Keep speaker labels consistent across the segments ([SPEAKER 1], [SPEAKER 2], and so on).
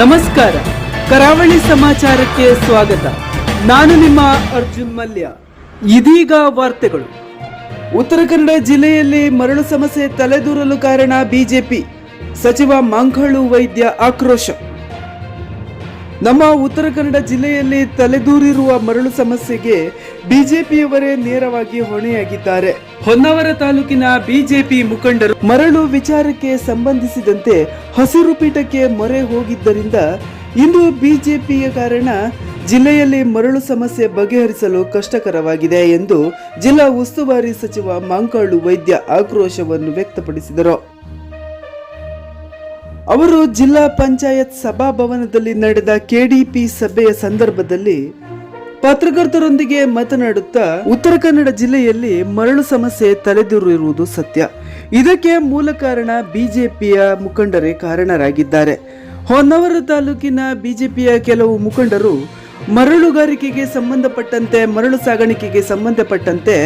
[SPEAKER 1] ನಮಸ್ಕಾರ. ಕರಾವಳಿ ಸಮಾಚಾರಕ್ಕೆ ಸ್ವಾಗತ. ನಾನು ನಿಮ್ಮ ಅರ್ಜುನ್ ಮಲ್ಯ. ಇದೀಗ ವಾರ್ತೆಗಳು. ಉತ್ತರ ಕನ್ನಡ ಜಿಲ್ಲೆಯಲ್ಲಿ ಮರಳು ಸಮಸ್ಯೆ ತಲೆದೂರಲು ಕಾರಣ ಬಿಜೆಪಿ. ಸಚಿವ ಮಂಗಳು ವೈದ್ಯ ಆಕ್ರೋಶ. ನಮ್ಮ ಉತ್ತರ ಕನ್ನಡ ಜಿಲ್ಲೆಯಲ್ಲಿ ತಲೆದೂರಿರುವ ಮರಳು ಸಮಸ್ಯೆಗೆ ಬಿಜೆಪಿಯವರೇ ನೇರವಾಗಿ ಹೊಣೆಯಾಗಿದ್ದಾರೆ. ಹೊನ್ನಾವರ ತಾಲೂಕಿನ ಬಿಜೆಪಿ ಮುಖಂಡರು ಮರಳು ವಿಚಾರಕ್ಕೆ ಸಂಬಂಧಿಸಿದಂತೆ ಹಸಿರು ಪೀಠಕ್ಕೆ ಮೊರೆ ಹೋಗಿದ್ದರಿಂದ ಇಂದು ಬಿಜೆಪಿಯ ಕಾರಣ ಜಿಲ್ಲೆಯಲ್ಲಿ ಮರಳು ಸಮಸ್ಯೆ ಬಗೆಹರಿಸಲು ಕಷ್ಟಕರವಾಗಿದೆ ಎಂದು ಜಿಲ್ಲಾ ಉಸ್ತುವಾರಿ ಸಚಿವ ಮಾಂಕಾಳು ವೈದ್ಯ ಆಕ್ರೋಶವನ್ನು ವ್ಯಕ್ತಪಡಿಸಿದರು. ಅವರು ಜಿಲ್ಲಾ ಪಂಚಾಯತ್ ಸಭಾಭವನದಲ್ಲಿ ನಡೆದ ಕೆಡಿಪಿ ಸಭೆಯ ಸಂದರ್ಭದಲ್ಲಿ ಪತ್ರಕರ್ತರೊಂದಿಗೆ ಮಾತನಾಡುತ್ತಾ ಉತ್ತರ ಕನ್ನಡ ಜಿಲ್ಲೆಯಲ್ಲಿ ಮರಳು ಸಮಸ್ಯೆ ತಲೆದೂರಿರುವುದು ಸತ್ಯ. ಇದಕ್ಕೆ ಮೂಲ ಕಾರಣ ಬಿಜೆಪಿಯ ಮುಖಂಡರೇ ಕಾರಣರಾಗಿದ್ದಾರೆ. ಹೊನ್ನಾವರ ತಾಲೂಕಿನ ಬಿಜೆಪಿಯ ಕೆಲವು ಮುಖಂಡರು ಮರಳುಗಾರಿಕೆಗೆ ಸಂಬಂಧಪಟ್ಟಂತೆ, ಮರಳು ಸಾಗಾಣಿಕೆಗೆ ಸಂಬಂಧಪಟ್ಟಂತೆ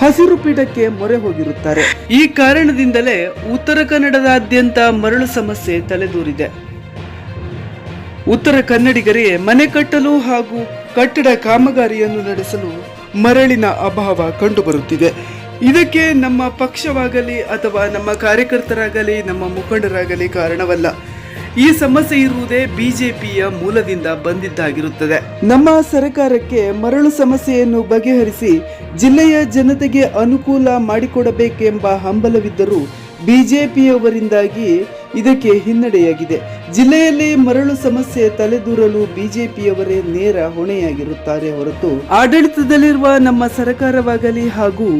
[SPEAKER 1] ಹಸಿರು ಪೀಠಕ್ಕೆ ಮೊರೆ ಹೋಗಿರುತ್ತಾರೆ. ಈ ಕಾರಣದಿಂದಲೇ ಉತ್ತರ ಕನ್ನಡದಾದ್ಯಂತ ಮರಳು ಸಮಸ್ಯೆ ತಲೆದೂರಿದೆ. ಉತ್ತರ ಕನ್ನಡಿಗರಿಗೆ ಮನೆ ಕಟ್ಟಲು ಹಾಗೂ ಕಟ್ಟಡ ಕಾಮಗಾರಿಯನ್ನು ನಡೆಸಲು ಮರಳಿನ ಅಭಾವ ಕಂಡುಬರುತ್ತಿದೆ. ಇದಕ್ಕೆ ನಮ್ಮ ಪಕ್ಷವಾಗಲಿ ಅಥವಾ ನಮ್ಮ ಕಾರ್ಯಕರ್ತರಾಗಲಿ, ನಮ್ಮ ಮುಖಂಡರಾಗಲಿ ಕಾರಣವಲ್ಲ. ಈ ಸಮಸ್ಯೆ ಇರುವುದೇ ಬಿಜೆಪಿಯ ಮೂಲದಿಂದ ಬಂದಿದ್ದಾಗಿರುತ್ತದೆ. ನಮ್ಮ ಸರ್ಕಾರಕ್ಕೆ ಮರಳು ಸಮಸ್ಯೆಯನ್ನು ಬಗೆಹರಿಸಿ ಜಿಲ್ಲೆಯ ಜನತೆಗೆ ಅನುಕೂಲ ಮಾಡಿಕೊಡಬೇಕೆಂಬ ಹಂಬಲವಿದ್ದರೂ ಬಿಜೆಪಿಯವರಿಂದಾಗಿ ಇದಕ್ಕೆ ಹಿನ್ನಡೆಯಾಗಿದೆ. ಜಿಲ್ಲೆಯಲ್ಲಿ ಮರಳು ಸಮಸ್ಯೆ ತಲೆದೂರಲು ಬಿಜೆಪಿಯವರೇ ನೇರ ಹೊಣೆಯಾಗಿರುತ್ತಾರೆ ಹೊರತು ಆಡಳಿತದಲ್ಲಿರುವ ನಮ್ಮ ಸರ್ಕಾರವಾಗಲಿ ಹಾಗೂ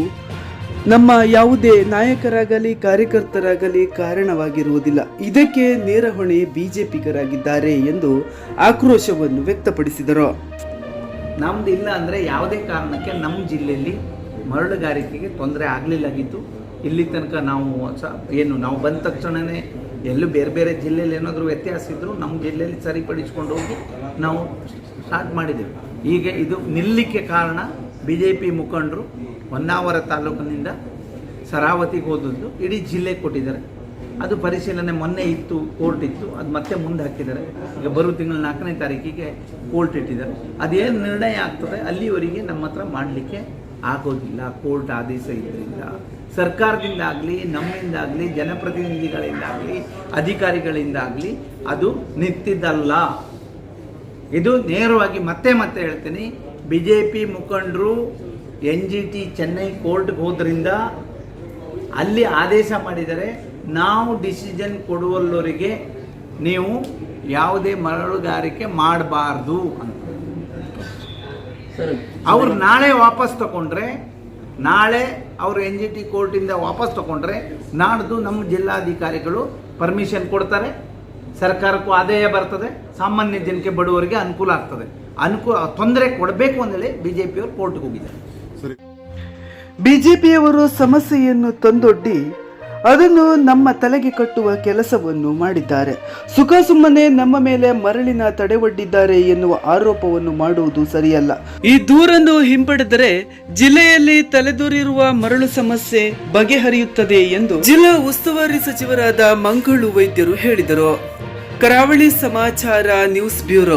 [SPEAKER 1] ನಮ್ಮ ಯಾವುದೇ ನಾಯಕರಾಗಲಿ ಕಾರ್ಯಕರ್ತರಾಗಲಿ ಕಾರಣವಾಗಿರುವುದಿಲ್ಲ. ಇದಕ್ಕೆ ನೇರ ಹೊಣೆ ಬಿಜೆಪಿಗರಾಗಿದ್ದಾರೆ ಎಂದು ಆಕ್ರೋಶವನ್ನು ವ್ಯಕ್ತಪಡಿಸಿದರು.
[SPEAKER 2] ನಮ್ದು ಇಲ್ಲ ಅಂದರೆ ಯಾವುದೇ ಕಾರಣಕ್ಕೆ ನಮ್ಮ ಜಿಲ್ಲೆಯಲ್ಲಿ ಮರಳುಗಾರಿಕೆಗೆ ತೊಂದರೆ ಆಗಲಿಲ್ಲಾಗಿತ್ತು. ಇಲ್ಲಿ ತನಕ ನಾವು ಏನು ನಾವು ಬಂದ ತಕ್ಷಣವೇ ಎಲ್ಲೂ ಬೇರೆ ಬೇರೆ ಜಿಲ್ಲೆಯಲ್ಲಿ ಏನಾದರೂ ವ್ಯತ್ಯಾಸ ಇದ್ದರೂ ನಮ್ಮ ಜಿಲ್ಲೆಯಲ್ಲಿ ಸರಿಪಡಿಸ್ಕೊಂಡು ಹೋಗಿ ನಾವು ಸ್ಟಾರ್ಟ್ ಮಾಡಿದ್ದೇವೆ ಈಗ ಇದು ನಿಲ್ಲಿಕ್ಕೆ ಕಾರಣ ಬಿ ಜೆ ಪಿ ಮುಖಂಡರು ಹೊನ್ನಾವರ ತಾಲೂಕಿನಿಂದ ಸರಾವತಿಗೆ ಹೋದದ್ದು ಇಡೀ ಜಿಲ್ಲೆಗೆ ಕೊಟ್ಟಿದ್ದಾರೆ. ಅದು ಪರಿಶೀಲನೆ ಮೊನ್ನೆ ಇತ್ತು ಕೋರ್ಟ್ ಇತ್ತು, ಅದು ಮತ್ತೆ ಮುಂದೆ ಹಾಕಿದ್ದಾರೆ. ಈಗ ಬರುವ ತಿಂಗಳ ನಾಲ್ಕನೇ ತಾರೀಕಿಗೆ ಕೋರ್ಟ್ ಇಟ್ಟಿದ್ದಾರೆ. ಅದೇನು ನಿರ್ಣಯ ಆಗ್ತದೆ? ಅಲ್ಲಿವರೆಗೆ ನಮ್ಮ ಹತ್ರ ಮಾಡಲಿಕ್ಕೆ ಆಗೋದಿಲ್ಲ. ಕೋರ್ಟ್ ಆದೇಶ ಇದರಿಂದ. ಸರ್ಕಾರದಿಂದಾಗಲಿ ನಮ್ಮಿಂದಾಗಲಿ ಜನಪ್ರತಿನಿಧಿಗಳಿಂದಾಗಲಿ ಅಧಿಕಾರಿಗಳಿಂದಾಗಲಿ ಅದು ನಿಂತಿದ್ದಲ್ಲ. ಇದು ನೇರವಾಗಿ ಮತ್ತೆ ಮತ್ತೆ ಹೇಳ್ತೀನಿ. ಬಿ ಜೆ ಪಿ ಮುಖಂಡರು ಎನ್ ಜಿ ಟಿ ಚೆನ್ನೈ ಕೋರ್ಟ್ಗೆ ಹೋದ್ರಿಂದ ಅಲ್ಲಿ ಆದೇಶ ಮಾಡಿದರೆ ನಾವು ಡಿಸಿಷನ್ ಕೊಡುವಲ್ಲವರಿಗೆ ನೀವು ಯಾವುದೇ ಮರಳುಗಾರಿಕೆ ಮಾಡಬಾರ್ದು ಅಂತ. ಅವ್ರು ನಾಳೆ ವಾಪಸ್ ತಗೊಂಡ್ರೆ ನಾಳೆ ಅವರು ಎನ್ ಜಿ ಟಿ ಕೋರ್ಟಿಂದ ವಾಪಸ್ ತಗೊಂಡ್ರೆ ನಾಡ್ದು ನಮ್ಮ ಜಿಲ್ಲಾಧಿಕಾರಿಗಳು ಪರ್ಮಿಷನ್ ಕೊಡ್ತಾರೆ. ಸರ್ಕಾರಕ್ಕೂ ಆದಾಯ ಬರ್ತದೆ. ಸಾಮಾನ್ಯ ಜನಕ್ಕೆ ಬಡವರಿಗೆ ಅನುಕೂಲ ಆಗ್ತದೆ. ಅನುಕೂಲ ತೊಂದರೆ ಕೊಡಬೇಕು ಅಂದೇಳಿ ಬಿ ಜೆ ಪಿಯವರು ಕೋರ್ಟ್ಗೆ ಹೋಗಿದ್ದಾರೆ.
[SPEAKER 1] ಬಿಜೆಪಿಯವರು ಸಮಸ್ಯೆಯನ್ನು ತಂದೊಡ್ಡಿ ಅದನ್ನು ನಮ್ಮ ತಲೆಗೆ ಕಟ್ಟುವ ಕೆಲಸವನ್ನು ಮಾಡಿದ್ದಾರೆ. ಸುಖ ಸುಮ್ಮನೆ ನಮ್ಮ ಮೇಲೆ ಮರಳಿನ ತಡೆವೊಡ್ಡಿದ್ದಾರೆ ಎನ್ನುವ ಆರೋಪವನ್ನು ಮಾಡುವುದು ಸರಿಯಲ್ಲ. ಈ ದೂರನ್ನು ಹಿಂಪಡೆದರೆ ಜಿಲ್ಲೆಯಲ್ಲಿ ತಲೆದೂರಿರುವ ಮರಳು ಸಮಸ್ಯೆ ಬಗೆಹರಿಯುತ್ತದೆ ಎಂದು ಜಿಲ್ಲಾ ಉಸ್ತುವಾರಿ ಸಚಿವರಾದ ಮಂಗಳು ವೈದ್ಯರು ಹೇಳಿದರು. ಕರಾವಳಿ ಸಮಾಚಾರ ನ್ಯೂಸ್ ಬ್ಯೂರೋ.